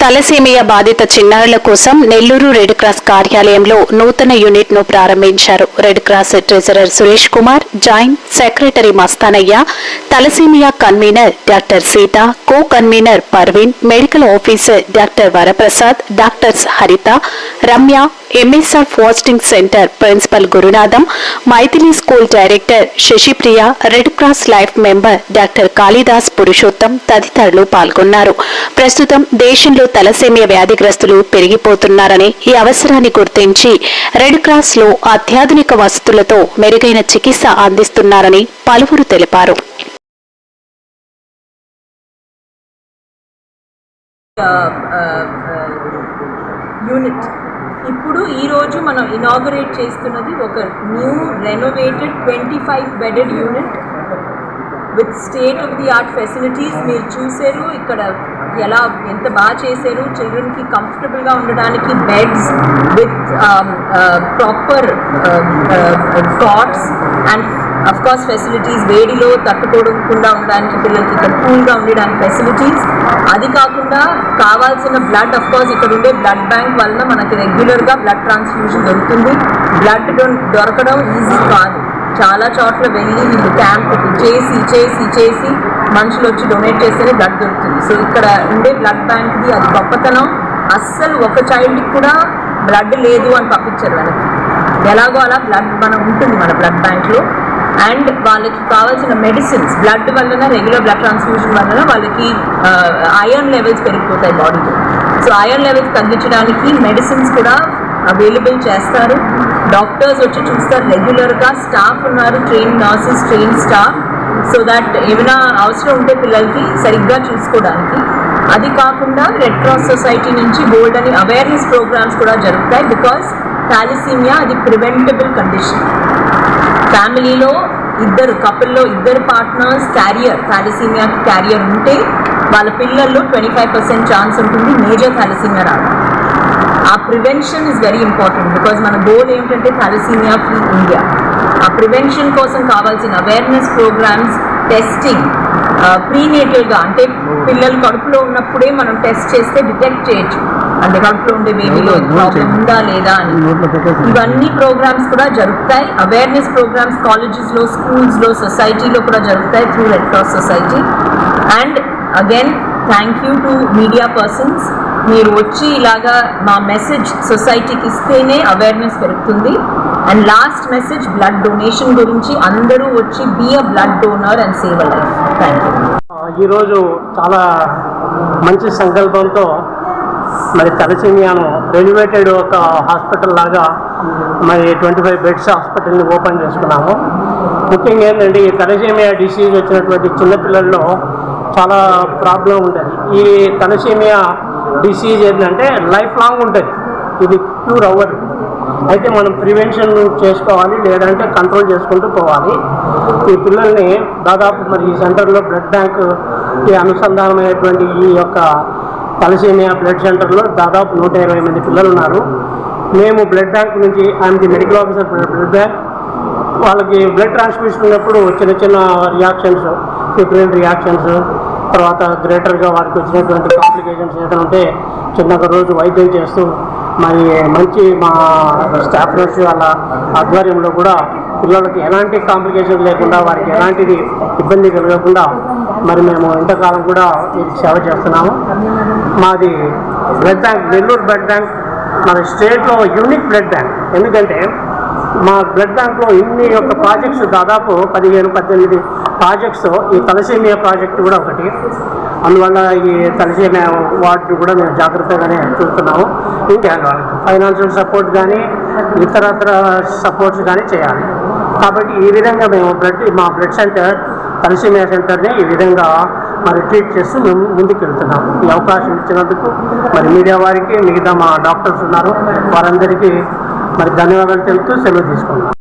Thalassemia బాధిత చిన్నారుల కోసం నెల్లూరు రెడ్ క్రాస్ కార్యాలయంలో నూతన యూనిట్ను ప్రారంభించారు. Red cross treasurer Suresh Kumar joint secretary Mastanaiah thalassemia convener doctor Sita co convener Parveen medical officer doctor Varaprasad doctors Haritha Ramya MSR fasting centre principal Gurunatham Maithili school director Sashipriya red cross life member doctor Kalidas Purushottam తదితరులు పాల్గొన్నారు. ప్రస్తుతం దేశంలో thalassemia వ్యాధిగ్రస్తులు పెరిగిపోతున్నారని ఈ అవసరాన్ని గుర్తించి red క్రాస్లో అత్యాధునిక వసతులతో మెరుగైన చికిత్స అందిస్తున్నారని పలువురు తెలిపారు. యూనిట్. ఇప్పుడు ఈరోజు మనం ఇనాగరేట్ చేస్తున్నది ఒక new renovated twenty five bedded unit with state of the art facilities మీరు చూసారు ఇక్కడ ఎలా ఎంత బాగా చేశారు? చిల్డ్రన్కి కంఫర్టబుల్గా ఉండడానికి beds with proper cots and of course facilities వేడిలో తట్టుకోకుండా ఉండడానికి పిల్లలకి ఇక్కడ కూల్గా ఉండడానికి ఫెసిలిటీస్ అది కాకుండా కావాల్సిన బ్లడ్ అఫ్ కోర్స్ ఇక్కడ ఉండే బ్లడ్ బ్యాంక్ వలన మనకి రెగ్యులర్గా బ్లడ్ ట్రాన్స్ఫ్యూషన్ దొరుకుతుంది. బ్లడ్ దొరకడం ఈజీ కాదు. చాలా చోట్ల వెళ్ళి వీళ్ళు క్యాంప్ చేసి చేసి చేసి మనుషులు వచ్చి డొనేట్ చేస్తేనే బ్లడ్ దొరుకుతుంది. సో ఇక్కడ ఉండే బ్లడ్ బ్యాంక్ది అది గొప్పతనం. అస్సలు ఒక చైల్డ్కి కూడా బ్లడ్ లేదు అని పంపించారు వెనక్కి ఎలాగో అలా బ్లడ్ మన ఉంటుంది మన బ్లడ్ బ్యాంక్లో అండ్ వాళ్ళకి కావాల్సిన మెడిసిన్స్ బ్లడ్ వలన రెగ్యులర్ బ్లడ్ ట్రాన్స్ఫ్యూజన్ వలన వాళ్ళకి ఐరన్ లెవెల్స్ పెరిగిపోతాయి బాడీలో సో ఐరన్ లెవెల్స్ తగ్గించడానికి మెడిసిన్స్ కూడా అవైలబుల్ చేస్తారు. డాక్టర్స్ వచ్చి చూస్తారు. రెగ్యులర్గా స్టాఫ్ ఉన్నారు. Train nurses train staff so that ఏమైనా అవసరం ఉంటే పిల్లలకి సరిగ్గా చూసుకోవడానికి. అది కాకుండా రెడ్ క్రాస్ సొసైటీ నుంచి గోల్డ్ అని అవేర్నెస్ ప్రోగ్రామ్స్ కూడా జరుగుతాయి బికాస్ థాలిసీమియా అది ప్రివెంటబుల్ కండిషన్ ఫ్యామిలీలో ఇద్దరు కపుల్లో ఇద్దరు పార్ట్నర్స్ క్యారియర్ థాలిసీమియాకి క్యారియర్ ఉంటే వాళ్ళ పిల్లల్లో ట్వంటీ ఫైవ్ పర్సెంట్ ఛాన్స్ ఉంటుంది. మేజర్ థాలిసీమియా రావడం prevention is very important because మన గోల్ ఏంటంటే థాలిసీమియా ఫ్రీ ఇండియా ఆ ప్రివెన్షన్ కోసం కావాల్సిన అవేర్నెస్ ప్రోగ్రామ్స్ టెస్టింగ్ ప్రీనేటల్గా అంటే పిల్లలు కడుపులో ఉన్నప్పుడే మనం టెస్ట్ చేస్తే డిటెక్ట్ చేయొచ్చు. అంటే కడుపులో ఉండే బేబీలో ప్రాబ్లం ఉందా లేదా అని. ఇవన్నీ ప్రోగ్రామ్స్ కూడా జరుగుతాయి. అవేర్నెస్ ప్రోగ్రామ్స్ కాలేజెస్లో స్కూల్స్లో సొసైటీలో కూడా జరుగుతాయి through red cross society and again thank you to media persons మీరు వచ్చి ఇలాగా మా మెసేజ్ సొసైటీకి ఇస్తేనే అవేర్నెస్ పెరుగుతుంది. And last message blood donation గురించి అందరూ వచ్చి be a blood donor and save a life thank you ఈరోజు చాలా మంచి సంకల్పంతో మరి తలసేమియాను రెనోవేటెడ్ ఒక హాస్పిటల్ లాగా మరి ట్వంటీ ఫైవ్ బెడ్స్ హాస్పిటల్ని ఓపెన్ చేసుకున్నాము. ముఖ్యంగా ఏంటంటే ఈ తలసేమియా డిసీజ్ వచ్చినటువంటి చిన్నపిల్లల్లో చాలా ప్రాబ్లం ఉంటుంది. ఈ తలసేమియా డిసీజ్ ఏంటంటే లైఫ్ లాంగ్ ఉంటుంది. ఇది క్యూర్ అవ్వదు. అయితే మనం ప్రివెన్షన్ చేసుకోవాలి లేదంటే కంట్రోల్ చేసుకుంటూ పోవాలి. ఈ పిల్లల్ని దాదాపు మరి ఈ సెంటర్లో బ్లడ్ బ్యాంక్కి అనుసంధానమైనటువంటి ఈ యొక్క తలసేమియా బ్లడ్ సెంటర్లో దాదాపు నూట ఇరవై మంది పిల్లలు ఉన్నారు మేము బ్లడ్ బ్యాంక్ నుంచి I'm the medical officer blood bank. వాళ్ళకి బ్లడ్ ట్రాన్స్ఫ్యూషన్ ఉన్నప్పుడు చిన్న చిన్న రియాక్షన్స్ ఫిబ్రిన్ రియాక్షన్స్ తర్వాత గ్రేటర్గా వారికి వచ్చినటువంటి కాంప్లికేషన్స్ ఏదైనా ఉంటే చిన్నగా రోజు వైద్యం చేస్తూ మరి మంచి మా స్టాఫ్ నర్స్ వాళ్ళ ఆధ్వర్యంలో కూడా పిల్లలకి ఎలాంటి కాంప్లికేషన్స్ లేకుండా వారికి ఎలాంటిది ఇబ్బంది కలగకుండా మరి మేము ఇంతకాలం కూడా వీరికి సేవ చేస్తున్నాము. మాది blood bank Nellore blood bank మన స్టేట్లో యూనిక్ బ్లడ్ బ్యాంక్ ఎందుకంటే మా బ్లడ్ బ్యాంక్లో ఇన్ని యొక్క ప్రాజెక్ట్స్ దాదాపు పదిహేను పద్దెనిమిది ప్రాజెక్ట్స్ ఈ తలసేమియా ప్రాజెక్ట్ కూడా ఒకటి. అందువల్ల ఈ తలసేమియా వార్డు కూడా మేము జాగ్రత్తగానే చూస్తున్నాము. ఇంకా ఫైనాన్షియల్ సపోర్ట్ కానీ ఇతరత్ర సపోర్ట్స్ కానీ చేయాలి. కాబట్టి ఈ విధంగా మేము బ్లడ్ మా బ్లడ్ సెంటర్ తలసేమియా సెంటర్ని ఈ విధంగా మరి ట్రీట్ చేస్తూ మేము ముందుకు వెళ్తున్నాం ఈ అవకాశం ఇచ్చినందుకు మరి మీడియా వారికి మిగతా మా డాక్టర్స్ ఉన్నారు. వారందరికీ మరి ధన్యవాదాలు తెలుపుతూ సెలవు తీసుకున్నాం